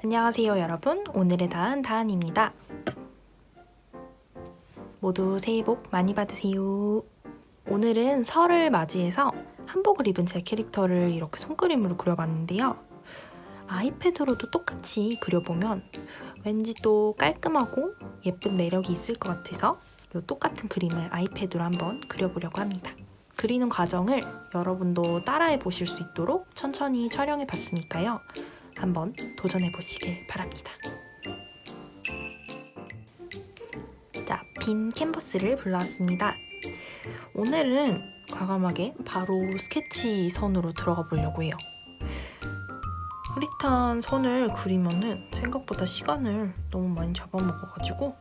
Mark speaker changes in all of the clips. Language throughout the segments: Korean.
Speaker 1: 안녕하세요 여러분. 오늘의 다은 다은입니다. 모두 새해 복 많이 받으세요. 오늘은 설을 맞이해서 한복을 입은 제 캐릭터를 이렇게 손그림으로 그려봤는데요. 아이패드로도 똑같이 그려보면 왠지 또 깔끔하고 예쁜 매력이 있을 것 같아서 이 똑같은 그림을 아이패드로 한번 그려보려고 합니다. 그리는 과정을 여러분도 따라해 보실 수 있도록 천천히 촬영해 봤으니까요 한번 도전해 보시길 바랍니다. 자, 빈 캔버스를 불러왔습니다. 오늘은 과감하게 바로 스케치 선으로 들어가 보려고 해요. 흐릿한 선을 그리면은 생각보다 시간을 너무 많이 잡아먹어가지고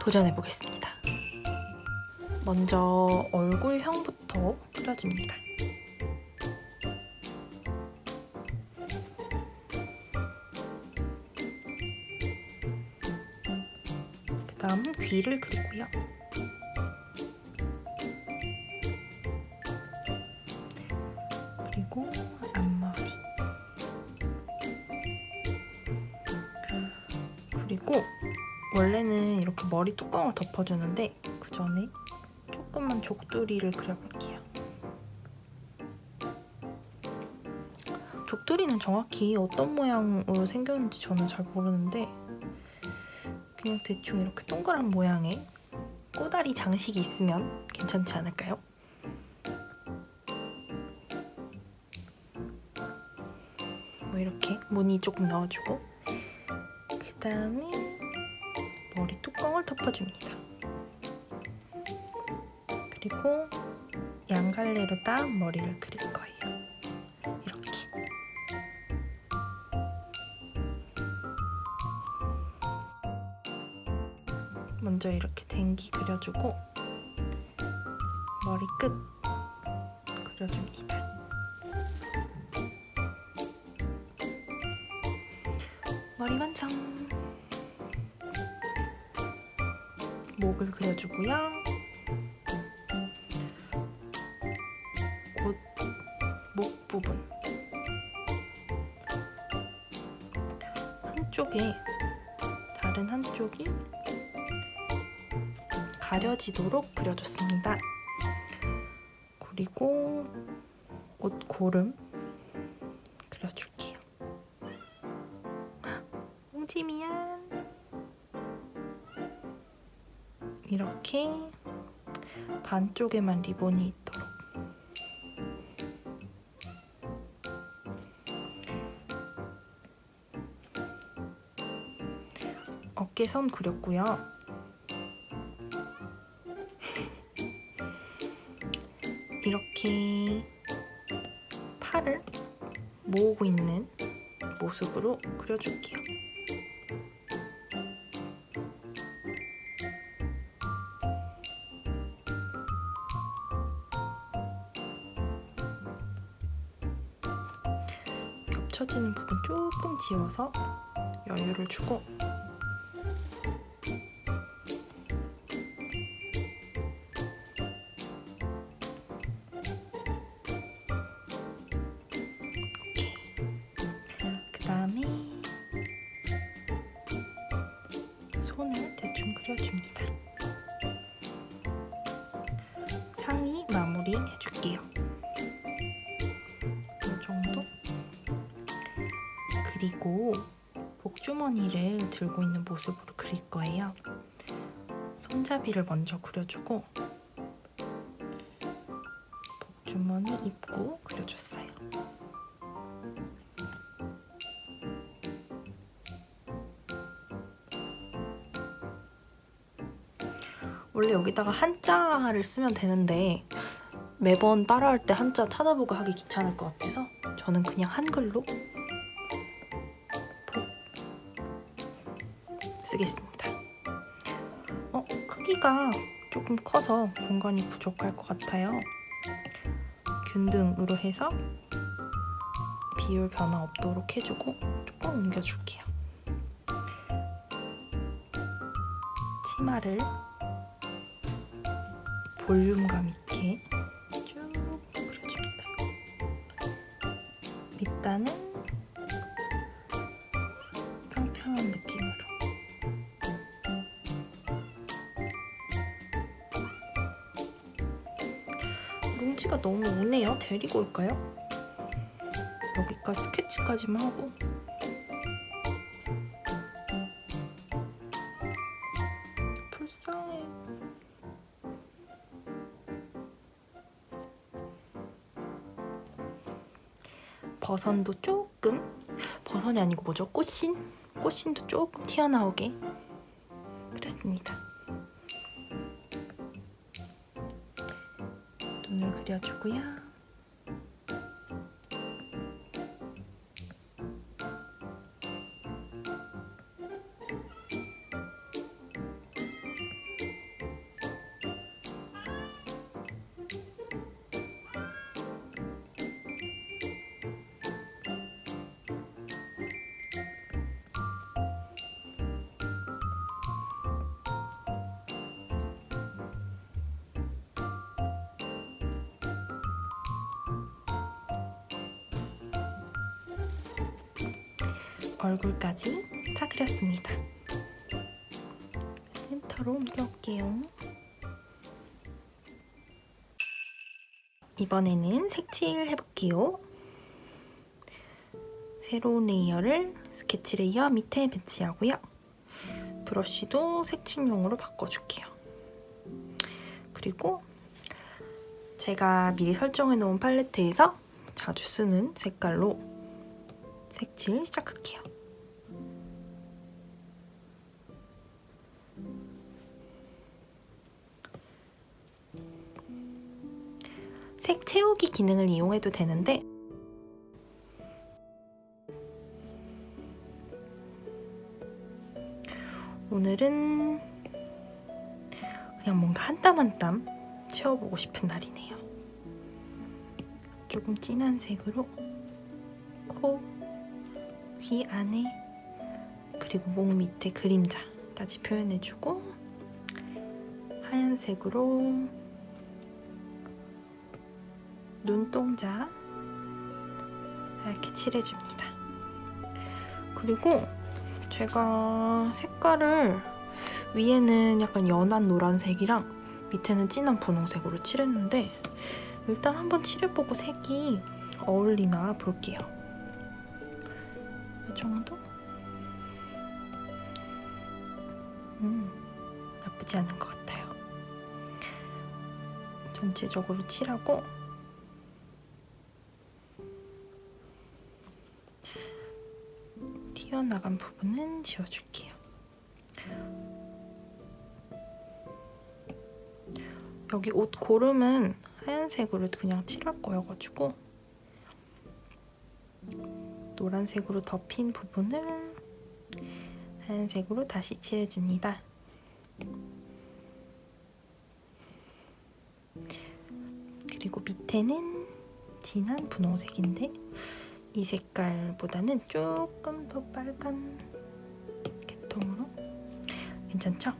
Speaker 1: 도전해 보겠습니다. 먼저 얼굴형부터 그려줍니다. 귀를 그리고요. 그리고 앞머리. 그리고 원래는 이렇게 머리 뚜껑을 덮어주는데 그 전에 조금만 족두리를 그려볼게요. 족두리는 정확히 어떤 모양으로 생겼는지 저는 잘 모르는데 그냥 대충 이렇게 동그란 모양의 꼬다리 장식이 있으면 괜찮지 않을까요? 뭐 이렇게 무늬 조금 넣어주고 그 다음에 머리 뚜껑을 덮어줍니다. 그리고 양갈래로 딱 머리를 그릴 먼저 이렇게 댕기 그려주고 머리 끝 그려줍니다. 머리 완성. 목을 그려주고요. 옷, 목 부분. 한쪽에 다른 한쪽이 가려지도록 그려줬습니다. 그리고 옷 고름 그려줄게요. 옹지 미안. 이렇게 반쪽에만 리본이 있도록. 어깨선 그렸고요. 이렇게 팔을 모으고 있는 모습으로 그려줄게요. 겹쳐지는 부분 조금 지워서 여유를 주고 그려줍니다. 상의 마무리 해줄게요. 이 정도? 그리고 복주머니를 들고 있는 모습으로 그릴 거예요. 손잡이를 먼저 그려주고 복주머니 입구 그려줬어요. 원래 여기다가 한자를 쓰면 되는데 매번 따라할 때 한자 찾아보고 하기 귀찮을 것 같아서 저는 그냥 한글로 복 쓰겠습니다. 어, 크기가 조금 커서 공간이 부족할 것 같아요. 균등으로 해서 비율 변화 없도록 해주고 조금 옮겨줄게요. 치마를 볼륨감 있게 쭉 그려줍니다. 밑단은 평평한 느낌으로 뭉치가 너무 오네요. 데리고 올까요? 여기까지 스케치까지만 하고 불쌍해. 버선도 조금 버선이 아니고 뭐죠? 꽃신? 꽃신도 조금 튀어나오게 그랬습니다. 눈을 그려주고요. 얼굴까지 다 그렸습니다. 센터로 옮겨올게요. 이번에는 색칠 해볼게요. 새로운 레이어를 스케치 레이어 밑에 배치하고요. 브러쉬도 색칠용으로 바꿔줄게요. 그리고 제가 미리 설정해 놓은 팔레트에서 자주 쓰는 색깔로 색칠 시작할게요. 채우기 기능을 이용해도 되는데 오늘은 그냥 뭔가 한 땀 한 땀 채워보고 싶은 날이네요. 조금 진한 색으로 코, 귀 안에 그리고 목 밑에 그림자까지 표현해주고 하얀색으로 눈동자 이렇게 칠해줍니다. 그리고 제가 색깔을 위에는 약간 연한 노란색이랑 밑에는 진한 분홍색으로 칠했는데 일단 한번 칠해보고 색이 어울리나 볼게요. 이 정도? 음, 나쁘지 않은 것 같아요. 전체적으로 칠하고 튀어나간 부분은 지워줄게요. 여기 옷 고름은 하얀색으로 그냥 칠할 거여가지고 노란색으로 덮인 부분을 하얀색으로 다시 칠해줍니다. 그리고 밑에는 진한 분홍색인데 이 색깔보다는 조금 더 빨간 계통으로 괜찮죠?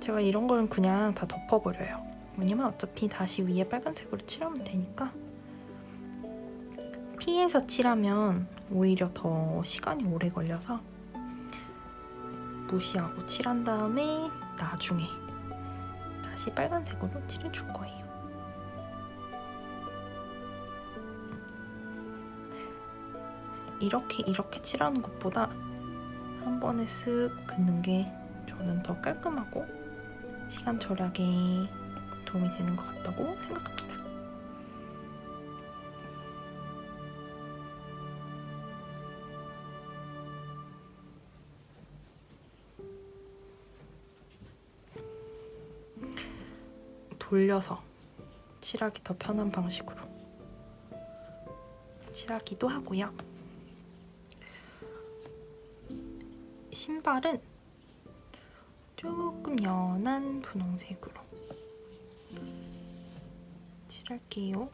Speaker 1: 제가 이런 거는 그냥 다 덮어버려요. 왜냐면 어차피 다시 위에 빨간색으로 칠하면 되니까 피해서 칠하면 오히려 더 시간이 오래 걸려서 무시하고 칠한 다음에 나중에 다시 빨간색으로 칠해줄 거예요. 이렇게 이렇게 칠하는 것보다 한 번에 쓱 긋는 게 저는 더 깔끔하고 시간 절약에 도움이 되는 것 같다고 생각합니다. 돌려서 칠하기 더 편한 방식으로 칠하기도 하고요. 신발은 조금 연한 분홍색으로 칠할게요.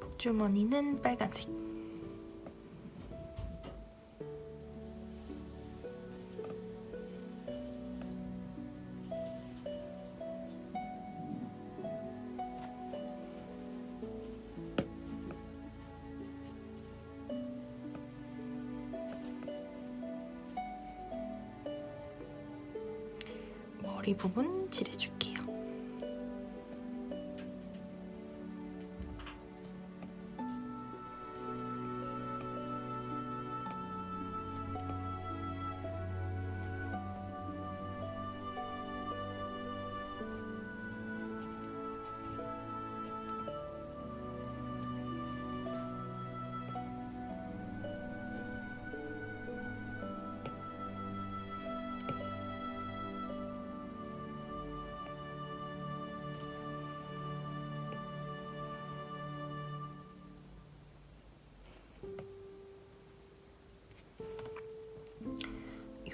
Speaker 1: 복주머니는 빨간색. 머리 부분 칠해줄게요.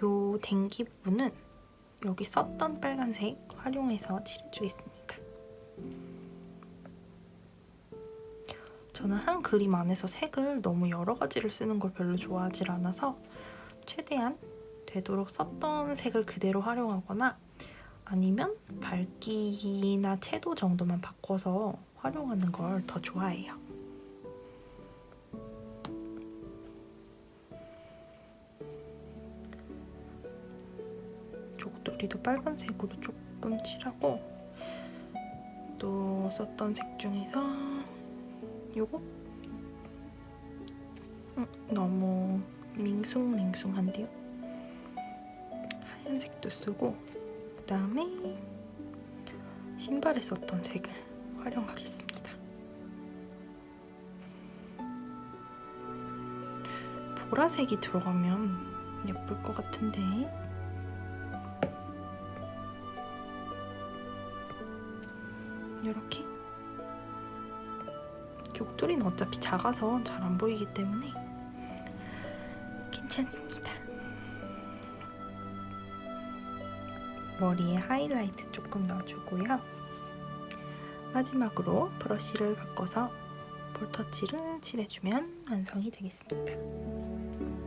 Speaker 1: 요 댕기 부분은 여기 썼던 빨간색 활용해서 칠해주겠습니다. 저는 한 그림 안에서 색을 너무 여러 가지를 쓰는 걸 별로 좋아하지 않아서 최대한 되도록 썼던 색을 그대로 활용하거나 아니면 밝기나 채도 정도만 바꿔서 활용하는 걸 더 좋아해요. 쪽두리도 빨간색으로 조금 칠하고 또 썼던 색 중에서 요거? 음, 너무 밍숭밍숭한데요? 하얀색도 쓰고 그 다음에 신발에 썼던 색을 활용하겠습니다. 보라색이 들어가면 예쁠 것 같은데 욕돌이는 어차피 작아서 잘 안 보이기 때문에 괜찮습니다. 머리에 하이라이트 조금 넣어주고요. 마지막으로 브러쉬를 바꿔서 볼터치를 칠해주면 완성이 되겠습니다.